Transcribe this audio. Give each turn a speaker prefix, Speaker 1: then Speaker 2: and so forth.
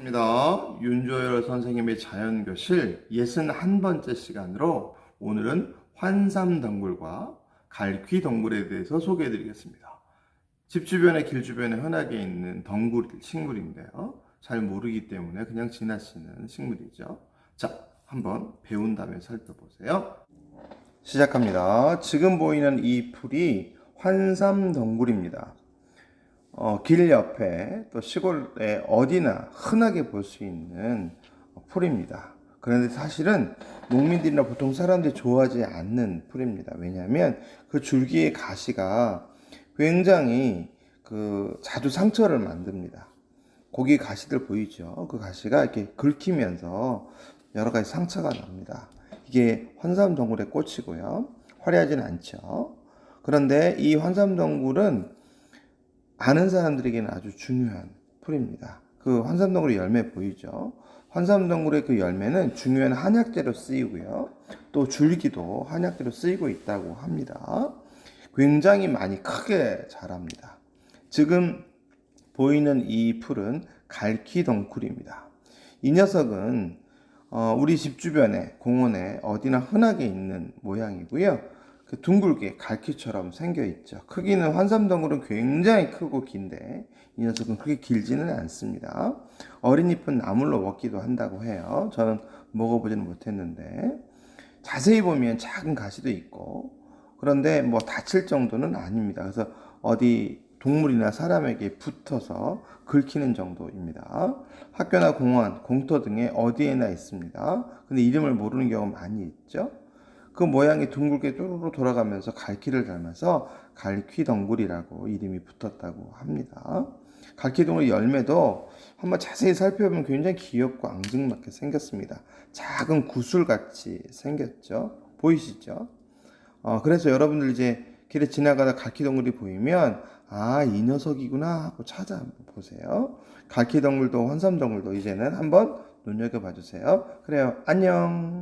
Speaker 1: 입니다. 윤조열 선생님의 자연교실 61번째 시간으로 오늘은 환삼덩굴과 갈퀴덩굴에 대해서 소개해 드리겠습니다. 집 주변에 길 주변에 흔하게 있는 덩굴, 식물인데요. 잘 모르기 때문에 그냥 지나치는 식물이죠. 자, 한번 배운 다음에 살펴보세요. 시작합니다. 지금 보이는 이 풀이 환삼덩굴입니다. 어, 길 옆에 또 시골에 어디나 흔하게 볼 수 있는 풀입니다. 그런데 사실은 농민들이나 보통 사람들이 좋아하지 않는 풀입니다. 왜냐하면 그 줄기의 가시가 굉장히 그 자주 상처를 만듭니다. 고기 가시들 보이죠? 그 가시가 이렇게 긁히면서 여러 가지 상처가 납니다. 이게 환삼덩굴의 꽃이고요. 화려하진 않죠. 그런데 이 환삼덩굴은 아는 사람들에게는 아주 중요한 풀입니다. 그 환삼덩굴의 열매 보이죠? 환삼덩굴의 그 열매는 중요한 한약재로 쓰이고요. 또 줄기도 한약재로 쓰이고 있다고 합니다. 굉장히 많이 크게 자랍니다. 지금 보이는 이 풀은 갈퀴덩굴입니다. 이 녀석은 어, 우리 집 주변에 공원에 어디나 흔하게 있는 모양이고요. 그 둥글게 갈퀴처럼 생겨 있죠. 크기는 환삼덩굴은 굉장히 크고 긴데 이 녀석은 그렇게 길지는 않습니다. 어린 잎은 나물로 먹기도 한다고 해요. 저는 먹어보지는 못했는데 자세히 보면 작은 가시도 있고 그런데 뭐 다칠 정도는 아닙니다. 그래서 어디 동물이나 사람에게 붙어서 긁히는 정도입니다. 학교나 공원, 공터 등에 어디에나 있습니다. 근데 이름을 모르는 경우가 많이 있죠. 그 모양이 둥글게 뚜루루 돌아가면서 갈퀴를 닮아서 갈퀴덩굴이라고 이름이 붙었다고 합니다. 갈퀴덩굴 열매도 한번 자세히 살펴보면 굉장히 귀엽고 앙증맞게 생겼습니다. 작은 구슬같이 생겼죠. 보이시죠? 어, 그래서 여러분들 이제 길에 지나가다 갈퀴덩굴이 보이면 아, 이 녀석이구나 하고 찾아보세요. 갈퀴덩굴도 환삼덩굴도 이제는 한번 눈여겨봐 주세요. 그래요. 안녕.